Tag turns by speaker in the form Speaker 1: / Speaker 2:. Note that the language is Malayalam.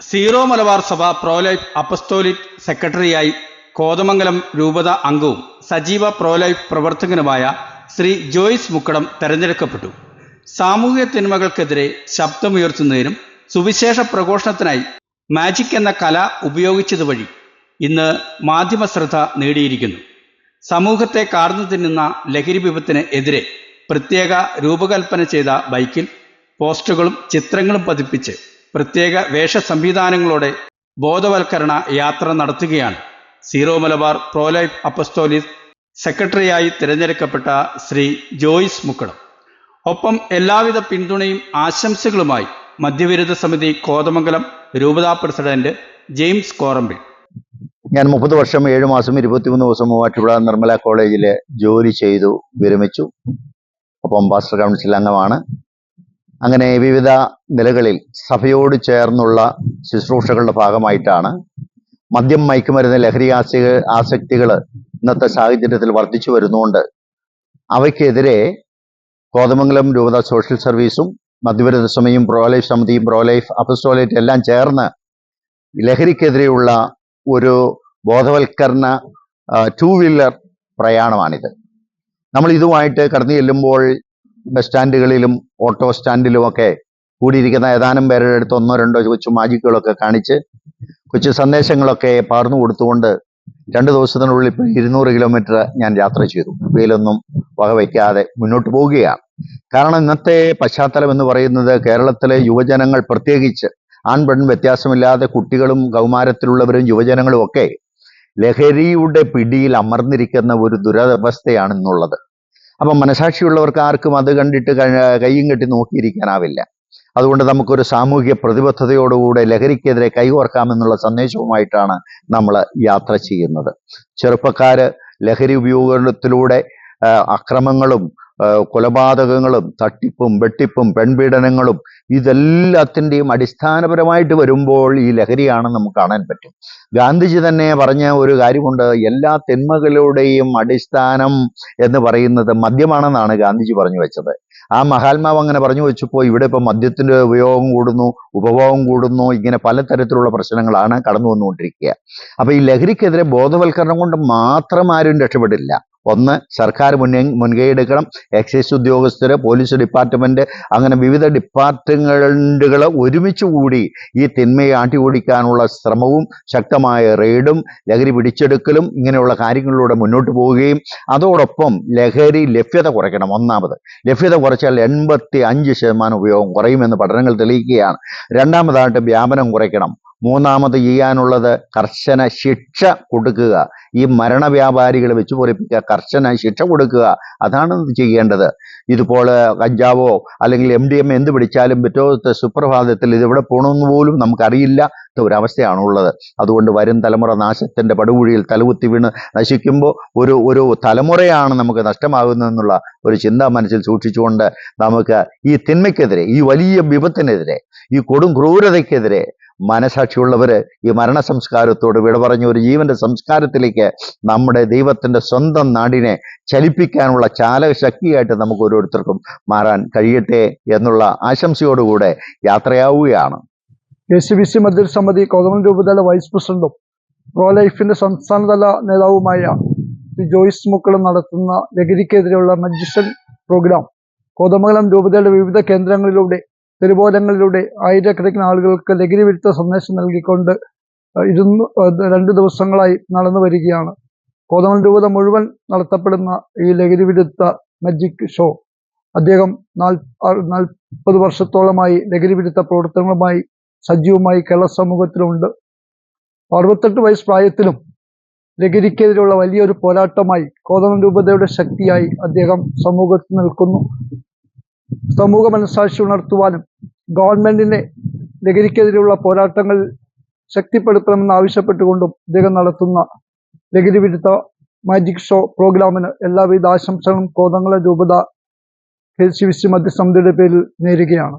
Speaker 1: സീറോ മലബാർ സഭ പ്രോലൈഫ് അപ്പസ്തോലിക് സെക്രട്ടറിയായി കോതമംഗലം രൂപത അംഗവും സജീവ പ്രോലൈഫ് പ്രവർത്തകനുമായ ശ്രീ ജോയ്സ് മുക്കടം തെരഞ്ഞെടുക്കപ്പെട്ടു. സാമൂഹിക തിന്മകൾക്കെതിരെ ശബ്ദമുയർത്തുന്നതിനും സുവിശേഷ പ്രഘോഷണത്തിനായി മാജിക് എന്ന കല ഉപയോഗിച്ചതുവഴി ഇന്ന് മാധ്യമ ശ്രദ്ധ നേടിയിരിക്കുന്നു. സമൂഹത്തെ കാർന്നു തിന്നുന്ന ലഹരി വിപത്തിന് എതിരെ പ്രത്യേക രൂപകൽപ്പന ചെയ്ത ബൈക്കിൽ പോസ്റ്ററുകളും ചിത്രങ്ങളും പതിപ്പിച്ച് പ്രത്യേക വേഷ സംവിധാനങ്ങളോടെ ബോധവൽക്കരണ യാത്ര നടത്തുകയാണ്. സീറോ മലബാർ പ്രോലൈഫ് അപ്പസ്തോലിസ് സെക്രട്ടറിയായി തിരഞ്ഞെടുക്കപ്പെട്ട ശ്രീ ജോയിസ് മുക്കളം. ഒപ്പം എല്ലാവിധ പിന്തുണയും ആശംസകളുമായി മദ്യവിരുദ്ധ സമിതി കോതമംഗലം രൂപതാ പ്രസിഡന്റ് ജെയിംസ് കോറമ്പിൽ.
Speaker 2: ഞാൻ മുപ്പത് വർഷം ഏഴ് മാസം ഇരുപത്തിമൂന്ന് ദിവസം മൂവാറ്റുപുഴ നിർമ്മല കോളേജിൽ ജോലി ചെയ്തു വിരമിച്ചു. ഒപ്പം പാസ്റ്റർ കൗൺസിൽ അംഗമാണ്. അങ്ങനെ വിവിധ നിലകളിൽ സഭയോട് ചേർന്നുള്ള ശുശ്രൂഷകളുടെ ഭാഗമായിട്ടാണ് മദ്യം മയക്കുമരുന്ന് ലഹരി ആസി ആസക്തികൾ ഇന്നത്തെ സാഹചര്യത്തിൽ വർദ്ധിച്ചു വരുന്നുകൊണ്ട് അവയ്ക്കെതിരെ കോതമംഗലം രൂപത സോഷ്യൽ സർവീസും മദ്യവിരുദ്ധ സമയം പ്രോലൈഫ് സമിതിയും പ്രോലൈഫ് അപ്പസ്റ്റോലേറ്റ് എല്ലാം ചേർന്ന് ലഹരിക്കെതിരെയുള്ള ഒരു ബോധവൽക്കരണ ടൂ വീലർ പ്രയാണമാണിത്. നമ്മൾ ഇതുമായിട്ട് കടന്നു ചെല്ലുമ്പോൾ ബസ് സ്റ്റാൻഡുകളിലും ഓട്ടോ സ്റ്റാൻഡിലുമൊക്കെ കൂടിയിരിക്കുന്ന ഏതാനും പേരുടെ അടുത്ത് ഒന്നോ രണ്ടോ കൊച്ചു മാജിക്കുകളൊക്കെ കാണിച്ച് കൊച്ചു സന്ദേശങ്ങളൊക്കെ പകർന്നു കൊടുത്തുകൊണ്ട് രണ്ട് ദിവസത്തിനുള്ളിൽ ഇപ്പം ഇരുന്നൂറ് കിലോമീറ്റർ ഞാൻ യാത്ര ചെയ്തു. ഇവയിലൊന്നും വകവയ്ക്കാതെ മുന്നോട്ട് പോവുകയാണ്. കാരണം ഇന്നത്തെ പശ്ചാത്തലം എന്ന് പറയുന്നത് കേരളത്തിലെ യുവജനങ്ങൾ പ്രത്യേകിച്ച് ആൺ പെൺ വ്യത്യാസമില്ലാതെ കുട്ടികളും കൗമാരത്തിലുള്ളവരും യുവജനങ്ങളും ഒക്കെ ലഹരിയുടെ പിടിയിൽ അമർന്നിരിക്കുന്ന ഒരു ദുരവസ്ഥയാണ് ഇന്നുള്ളത്. അപ്പം മനസാക്ഷിയുള്ളവർക്ക് ആർക്കും അത് കണ്ടിട്ട് ക- കയ്യും കെട്ടി നോക്കിയിരിക്കാനാവില്ല. അതുകൊണ്ട് നമുക്കൊരു സാമൂഹിക പ്രതിബദ്ധതയോടുകൂടെ ലഹരിക്കെതിരെ കൈകോർക്കാമെന്നുള്ള സന്ദേശവുമായിട്ടാണ് നമ്മൾ യാത്ര ചെയ്യുന്നത്. ചെറുപ്പക്കാർ ലഹരി ഉപയോഗത്തിലൂടെ അക്രമങ്ങളും കൊലപാതകങ്ങളും തട്ടിപ്പും വെട്ടിപ്പും പെൺപീഡനങ്ങളും ഇതെല്ലാത്തിന്റെയും അടിസ്ഥാനപരമായിട്ട് വരുമ്പോൾ ഈ ലഹരിയാണ് നമുക്ക് കാണാൻ പറ്റും. ഗാന്ധിജി തന്നെ പറഞ്ഞ ഒരു കാര്യമുണ്ട് എല്ലാ തിന്മകളുടെയും അടിസ്ഥാനം എന്ന് പറയുന്നത് മദ്യമാണെന്നാണ് ഗാന്ധിജി പറഞ്ഞു വെച്ചത്. ആ മഹാത്മാവ് അങ്ങനെ പറഞ്ഞു വെച്ചപ്പോൾ ഇവിടെ ഇപ്പം മദ്യത്തിന്റെ ഉപയോഗം കൂടുന്നു ഉപഭോഗം കൂടുന്നു ഇങ്ങനെ പലതരത്തിലുള്ള പ്രശ്നങ്ങളാണ് കടന്നു വന്നുകൊണ്ടിരിക്കുക അപ്പോൾ ഈ ലഹരിക്കെതിരെ ബോധവൽക്കരണം കൊണ്ട് മാത്രം ആരും രക്ഷപ്പെടില്ല. ഒന്ന് സർക്കാർ മുന്നേ മുൻകൈ എക്സൈസ് ഉദ്യോഗസ്ഥർ പോലീസ് ഡിപ്പാർട്ട്മെന്റ് അങ്ങനെ വിവിധ ഡിപ്പാർട്ട്മെന്റുകൾ ഒരുമിച്ച് കൂടി ഈ തിന്മയെ ആട്ടിയോടിക്കാനുള്ള ശ്രമവും ശക്തമായ റെയ്ഡും ലഹരി പിടിച്ചെടുക്കലും ഇങ്ങനെയുള്ള കാര്യങ്ങളിലൂടെ മുന്നോട്ട് പോവുകയും അതോടൊപ്പം ലഹരി ലഭ്യത കുറയ്ക്കണം. ഒന്നാമത് ലഭ്യത കുറച്ചാൽ എൺപത്തി അഞ്ച് ശതമാനം ഉപയോഗം കുറയുമെന്ന് പഠനങ്ങൾ തെളിയിക്കുകയാണ്. രണ്ടാമതായിട്ട് വ്യാപനം കുറയ്ക്കണം. മൂന്നാമത് ചെയ്യാനുള്ളത് കർശന ശിക്ഷ കൊടുക്കുക. ഈ മരണ വ്യാപാരികളെ വെച്ച് പൊറിപ്പിക്കുക. കർശന ശിക്ഷ കൊടുക്കുക. അതാണ് ചെയ്യേണ്ടത്. ഇതുപോലെ കഞ്ചാവോ അല്ലെങ്കിൽ എം ഡി എം എന്ത് പിടിച്ചാലും പിറ്റേ സുപ്രഭാതത്തിൽ ഇതെവിടെ പോകണമെന്ന് പോലും നമുക്കറിയില്ല. ഒരവസ്ഥയാണുള്ളത്. അതുകൊണ്ട് വരും തലമുറ നാശത്തിന്റെ പടുകുഴിയിൽ തലകുത്തി വീണ് നശിക്കുമ്പോൾ ഒരു ഒരു തലമുറയാണ് നമുക്ക് നഷ്ടമാകുന്നതെന്നുള്ള ഒരു ചിന്ത മനസ്സിൽ സൂക്ഷിച്ചുകൊണ്ട് നമുക്ക് ഈ തിന്മയ്ക്കെതിരെ ഈ വലിയ വിപത്തിനെതിരെ ഈ കൊടും ക്രൂരതയ്ക്കെതിരെ മനസാക്ഷിയുള്ളവര് ഈ മരണ സംസ്കാരത്തോട് വിട പറഞ്ഞ ഒരു ജീവന്റെ സംസ്കാരത്തിലേക്ക് നമ്മുടെ ദൈവത്തിന്റെ സ്വന്തം നാടിനെ ചലിപ്പിക്കാനുള്ള ചാലക ശക്തിയായിട്ട് നമുക്ക് ഓരോരുത്തർക്കും മാറാൻ കഴിയട്ടെ എന്നുള്ള ആശംസയോടുകൂടെ യാത്രയാവുകയാണ്.
Speaker 3: കെ സി ബി സി മധ്യസമിതി കോതമം രൂപതല വൈസ് പ്രസിഡന്റും പ്രോ ലൈഫിന്റെ സംസ്ഥാനതല നേതാവുമായ ജോയിസ് മുക്കളും നടത്തുന്ന ലഹരിക്കെതിരെയുള്ള മജിസ്റ്റൻ പ്രോഗ്രാം കോതമംഗലം രൂപതയുടെ വിവിധ കേന്ദ്രങ്ങളിലൂടെ തെരുവോരങ്ങളിലൂടെ ആയിരക്കണക്കിന് ആളുകൾക്ക് ലഹരി വിരുദ്ധ സന്ദേശം നൽകിക്കൊണ്ട് ഇരുന്ന് രണ്ടു ദിവസങ്ങളായി നടന്നു വരികയാണ്. കോതമൽ രൂപത മുഴുവൻ നടത്തപ്പെടുന്ന ഈ ലഹരി വിരുദ്ധ മജിക് ഷോ അദ്ദേഹം നാൽപ്പത് വർഷത്തോളമായി ലഹരി വിരുദ്ധ പ്രവർത്തനങ്ങളുമായി സജീവമായി കേരള സമൂഹത്തിലുണ്ട്. അറുപത്തെട്ട് വയസ്സ് പ്രായത്തിലും ലഹരിക്കെതിരെയുള്ള വലിയൊരു പോരാട്ടമായി കോതമൻ രൂപതയുടെ ശക്തിയായി അദ്ദേഹം സമൂഹത്തിൽ നിൽക്കുന്നു. സമൂഹ മനസാക്ഷി ഉണർത്തുവാനും ഗവൺമെന്റിനെ ലഹരിക്കെതിരെയുള്ള പോരാട്ടങ്ങൾ ശക്തിപ്പെടുത്തണമെന്ന് ആവശ്യപ്പെട്ടുകൊണ്ടും അദ്ദേഹം നടത്തുന്ന ലഹരി വിരുദ്ധ മാജിക് ഷോ പ്രോഗ്രാമിന് എല്ലാവിധ ആശംസകളും കോതങ്ങളും രൂപത കെ സി മധ്യസമിതിയുടെ പേരിൽ നേരുകയാണ്.